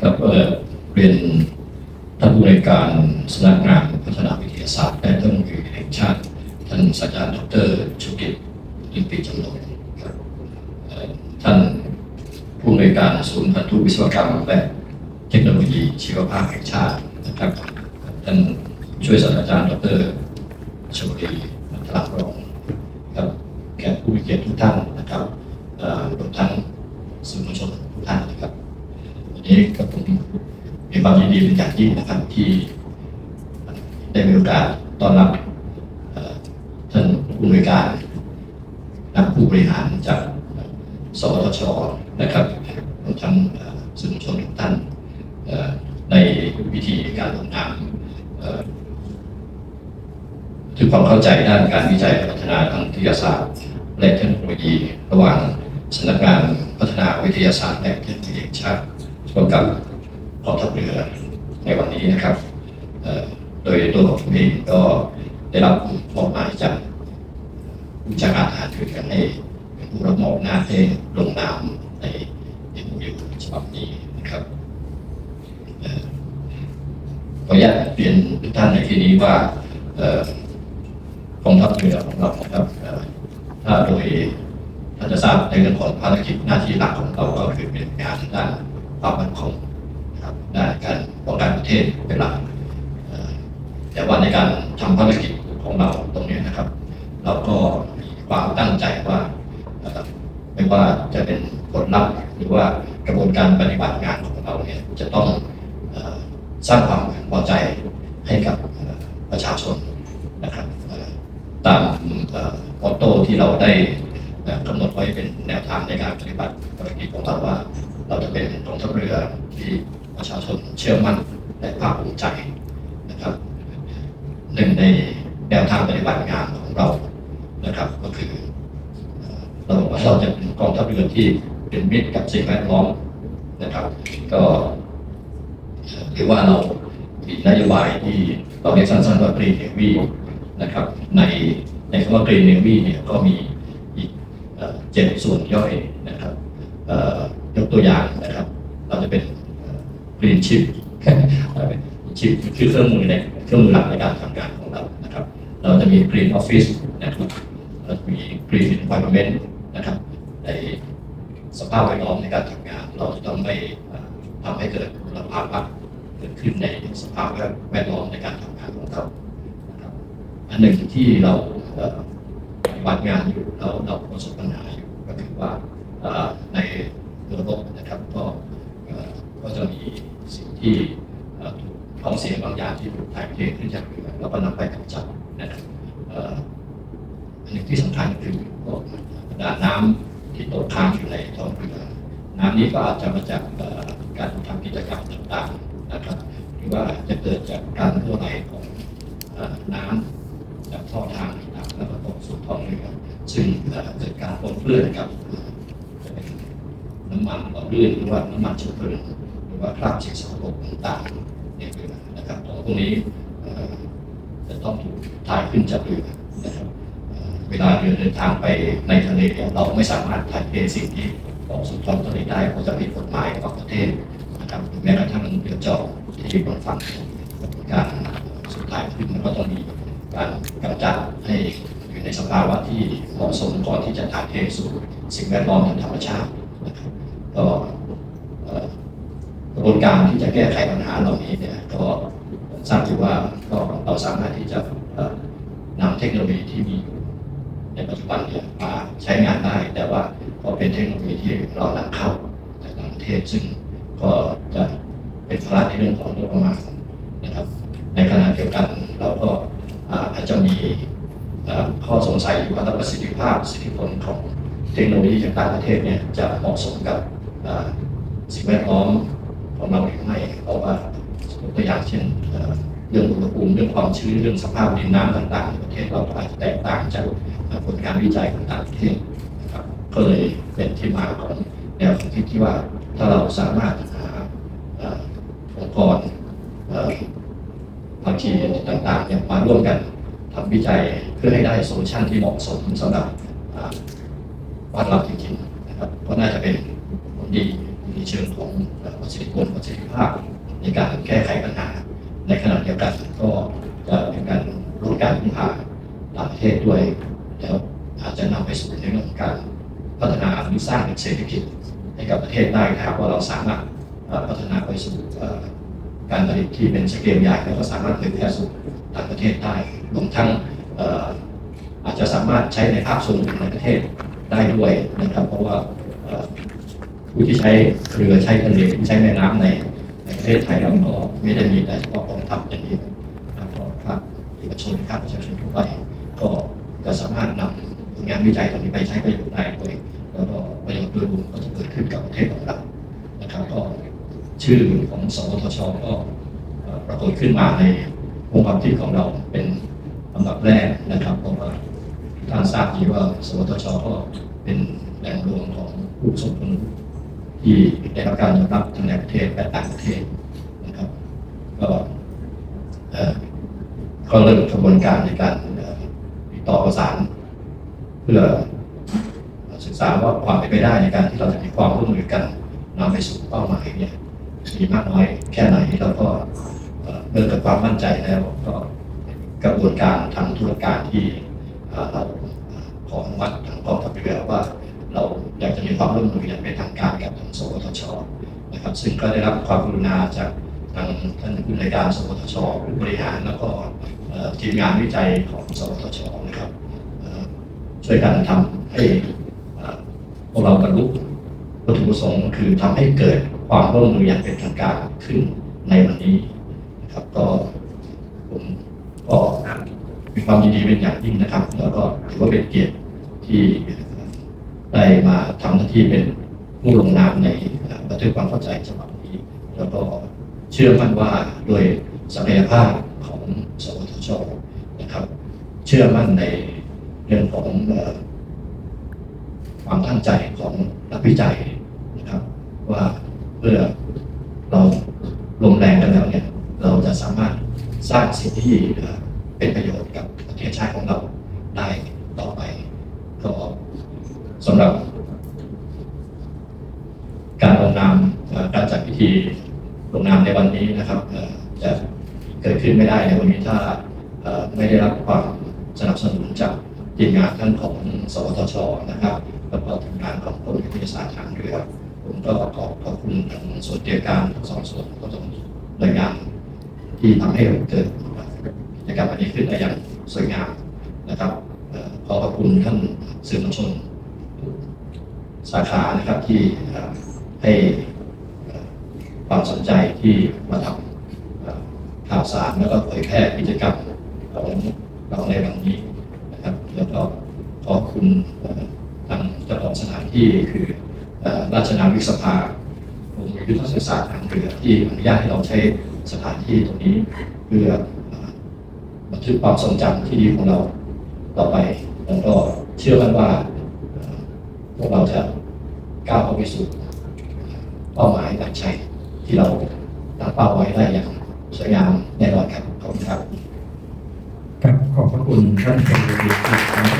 ครับเอ่อเรียนท่านผู้ในการสำนักงานพัฒนาวิทยาศาสตร์และเทคโนโลยีแห่งชาติท่านศาสตราจารย์ดรชุกิตลิมปีจำนงครับเอ่อท่านผู้ในการศูนย์พันธุวิศวกรรมและเทคโนโลยีชีวภาพแห่งชาตินะครับท่านช่วยศาสตราจารย์ดรชวรีมัทรารองครับแขกผู้มีเกียรติทุกท่านนะครับรวมทั้งสื่อมวลชนทุกท่านนะครับ วั นี้กับผมมีความยินดีเป็นอย่างยิ่งนะครับ ที่ได้มีโอกาสต้อนรับท่านผู้บริการนักผู้บริหารจากสวทชนะครับรวมทั้งสื่อมวลชนทุกท่านในวิธีการลงนามถึงความเข้าใจด้านการวิจัยพัฒนาทางวิทยาศาสตร์ และเทคโนโลยี ระหว่างสำนักงานพัฒนาวิทยาศาสตร์และเทคโนโลยีแห่งชาติ ร่วมกับกองทัพเรือในวันนี้นะครับ โดยตัวของผมเองก็ได้รับมอบหมายจากผู้จัดการทหารเรือให้เป็นผู้รับมอบหน้าที่ลงนามในเอ็นยูฉบับนี้นะครับขออนุญาตเรียนทุกท่านในที่นี้ว่ากองทัพเรือของเรานะครับถ้าโดยท่านจะทราบในเรื่องของภารกิจหน้าที่หลักของเราก็คือเป็นงานด้าน ความมั่นคงนะครับด้านการป้องกันประเทศเป็นหลักแต่ว่าในการทำภารกิจของเราตรงนี้นะครับ เราก็มีความตั้งใจว่าไม่ว่าจะเป็นผลลัพธ์หรือว่ากระบวนการปฏิบัติงานของเราเนี่ยจะต้องสร้างความพอใจให้กับประชาชนนะครับตามออโต้ที่เราได้กำหนดไว้เป็นแนวทางในการปฏิบัติภารกิจของเราว่า เราจะเป็นกองทัพเรือที่ประชาชนเชื่อมั่นและภาคภูมิใจนะครับหนึ่งในแนวทางปฏิบัติงานของเรานะครับ ก็คือเราบอกว่าเราจะเป็นกองทัพเรือที่เป็นมิตรกับสิ่งแวดล้อมนะครับ ก็หรือว่าเรามีนโยบายที่เราเรียกสั้นๆว่า Green Navy นะครับ ในในคำว่า Green Navy เนี่ยก็มีอีกเจ็ดส่วนย่อยนะครับ ตัวอย่างนะครับ เราจะเป็นเอ่อ Green Chip ชิปคือเครื่องมือในเครื่องมือหลักในการทำงานของเรานะครับ เราจะมี Green Office นะครับเราจะมี Green Environment นะครับ ในสภาพแวดล้อมในการทำงาน เราจะต้องไม่ทำให้เกิดมลภาวะเกิดขึ้นในสภาพแวดล้อมในการทำงานของเรานะครับอันหนึ่งที่เราปฏิบัติงานอยู่แล้วเราประสบปัญหาอยู่ก็คือว่าใน ระบบนะครับ ก็ก็จะมีสิ่งที่ถูกของเสียบางอย่างที่ถูกถ่ายเทขึ้นจากเรือแล้วก็นำไปกำจัดนะครับอันหนึ่งที่สำคัญคือพวกบรรดาน้ำที่ตกค้างอยู่ในท้องเรือน้ำนี้ก็อาจจะมาจากการทำกิจกรรมต่างๆนะครับ หรือว่าจะเกิดจากการรั่วไหลของน้ำจากท่อทางต่างๆแล้วก็ตกสู่ท้องเรือซึ่งเอ่อเกิดการปนเปื้อนกับ น้ำมันหล่อลื่นหรือว่าน้ำมันเชื้อเพลิงหรือว่าคราบสิ่งสกปรกต่างๆในเรือนะครับตรงพวกนี้จะต้องถูกถ่ายขึ้นจากเรือนะครับเวลาเรือเดินทางไปในทะเลเราไม่สามารถถ่ายเทสิ่งที่ออกสู่ท้องทะเลได้เพราะจะผิดกฎหมายของประเทศนะครับแม้กระทั่งเรือจอดที่บนฝั่งการสุดท้ายขึ้นมันก็ต้องมีการกำจัดให้อยู่ในสภาวะที่เหมาะสมก่อนที่จะถ่ายเทสู่สิ่งแวดล้อมทางธรรมชาติ นะครับก็เอ่อกระบวนการที่จะแก้ไขปัญหาเหล่านี้เนี่ยก็ทราบอยู่ว่าก็เราสามารถที่จะนำเทคโนโลยีที่มีอยู่ในปัจจุบันเนี่ยมาใช้งานได้ แต่ว่าก็เป็นเทคโนโลยีที่เรานำเข้าจากต่างประเทศซึ่งก็จะเป็นภาระในเรื่องของงบประมาณนะครับ ในขณะเดียวกันเราก็อาจจะมีข้อสงสัยอยู่ว่าประสิทธิภาพประสิทธิผลของเทคโนโลยีจากต่างประเทศเนี่ยจะเหมาะสมกับ สิ่งแวดล้อมของเราหรือไม่เพราะว่ายกตัวอย่างเช่นเรื่องอุณหภูมิเรื่องความชื้นเรื่องสภาพดินน้ำต่างๆในประเทศเราอาจจะแตกต่างจากผลการวิจัยของต่างประเทศนะครับก็เลยเป็นที่มาของแนวคิดที่ว่าถ้าเราสามารถหาองค์กรเอ่อภาคีต่างๆเนี่ยมาร่วมกันทำวิจัยเพื่อให้ได้โซลูชันที่เหมาะสมสำหรับอ่าบ้านเราจริงๆนะครับก็น่าจะเป็น ดีในเชิงของประสิทธิผลประสิทธิภาพ ในการแก้ไขปัญหา ในขณะเดียวกันก็จะเป็นการลดการพึ่งพาต่างประเทศด้วย แล้วอาจจะนำไปสู่ในเรื่องของการพัฒนาหรือสร้างเศรษฐกิจให้กับประเทศได้นะครับว่าเราสามารถพัฒนาไปสู่การผลิตที่เป็นสเกลใหญ่แล้วก็สามารถเผยแพร่สู่ต่างประเทศได้รวมทั้งอาจจะสามารถใช้ในภาคส่วนในประเทศได้ด้วยนะครับ เพราะว่า ผู้ที่ใช้เรือใช้ทะเลที่ใช้แม่น้ำในในประเทศไทยเราก็ไม่ได้มีแต่เฉพาะกองทัพอย่างเดียวนะครับก็ภาคเอกชนภาคประชาชนทั่วไปก็จะสามารถนำงานวิจัยตรงนี้ไปใช้ประโยชน์ได้ด้วยแล้วก็ประโยชน์โดยรวมก็จะเกิดขึ้นกับประเทศของเรานะครับก็ชื่อของสวทชก็ปรากฏขึ้นมาในวงความคิดของเราเป็นลำดับแรกนะครับเพราะว่าท่านทราบดีว่าสวทชก็เป็นแหล่งรวมของผู้ทรงคุณ ที่ได้รับการยอมรับทั้งในประเทศและต่างประเทศนะครับ ก็เออก็เริ่มกระบวนการในการติดต่อประสานเพื่อศึกษาว่าความเป็นไปได้ในการที่เราจะมีความร่วมมือกันนำไปสู่เป้าหมายเนี่ยมีมากน้อยแค่ไหนแล้วก็เอ่อเมื่อเกิดความมั่นใจแล้วก็กระบวนการทางธุรการที่เราขออนุมัติทางกองทัพเรือว่า เราอยากจะมีความร่วมมืออย่างเป็นทางการกับทางสวทชนะครับ ซึ่งก็ได้รับความกรุณาจากทางท่านผู้ในการสวทชผู้บริหารแล้วก็ทีมงานวิจัยของสวทชนะครับช่วยกันทำให้พวกเราบรรลุวัตถุประสงค์คือทำให้เกิดความร่วมมืออย่างเป็นทางการขึ้นในวันนี้นะครับก็ผมก็มีความยินดีเป็นอย่างยิ่งนะครับ แล้วก็ถือว่าเป็นเกียรติที่ ได้มาทำหน้าที่เป็นผู้ลงนามในบันทึกความเข้าใจฉบับนี้ แล้วก็เชื่อมั่นว่าโดยศักยภาพของสวทชนะครับ เชื่อมั่นในเรื่องของความตั้งใจของนักวิจัยนะครับ ว่าเมื่อเราลงแรงกันแล้วเนี่ยเราจะสามารถสร้างสิ่งที่เอ่อเป็นประโยชน์กับประเทศชาติของเราได้ สำหรับการลงนามการจัดพิธีลงนามในวันนี้นะครับจะเกิดขึ้นไม่ได้ในวันนี้ถ้าไม่ได้รับความสนับสนุนจากทีมงานท่านของสวทชนะครับ แล้วก็ทีมงานของกรมวิทยาศาสตร์ทางเรือผมก็ขอขอบคุณทางส่วนเดียวการทั้งสองส่วนก็ต้องหน่วยงานที่ทำให้เกิดกิจกรรมอันนี้ขึ้นได้อย่างสวยงามนะครับขอขอบคุณท่านสื่อมวลชน สาขานะครับที่ให้ความสนใจที่มาทำข่าวสารแล้วก็เผยแพร่กิจกรรมของเราในวันนี้นะครับแล้วก็ขอบคุณทางเจ้าของสถานที่คือราชนาวิกสภากรมยุทธศาสตร์ทางเรือที่อนุญาตให้เราใช้สถานที่ตรงนี้เพื่อเอ่อบันทึกความทรงจำที่ดีของเราต่อไปแล้วก็เชื่อมั่นว่าพวกเราจะ ก้าวเข้าไปสู่เป้าหมายการใช้ที่เราตั้งเป้าไว้ได้อย่างสวยงามแน่นอนครับขอบคุณครับครับขอบพระคุณท่านเป็นดีที่ทำให้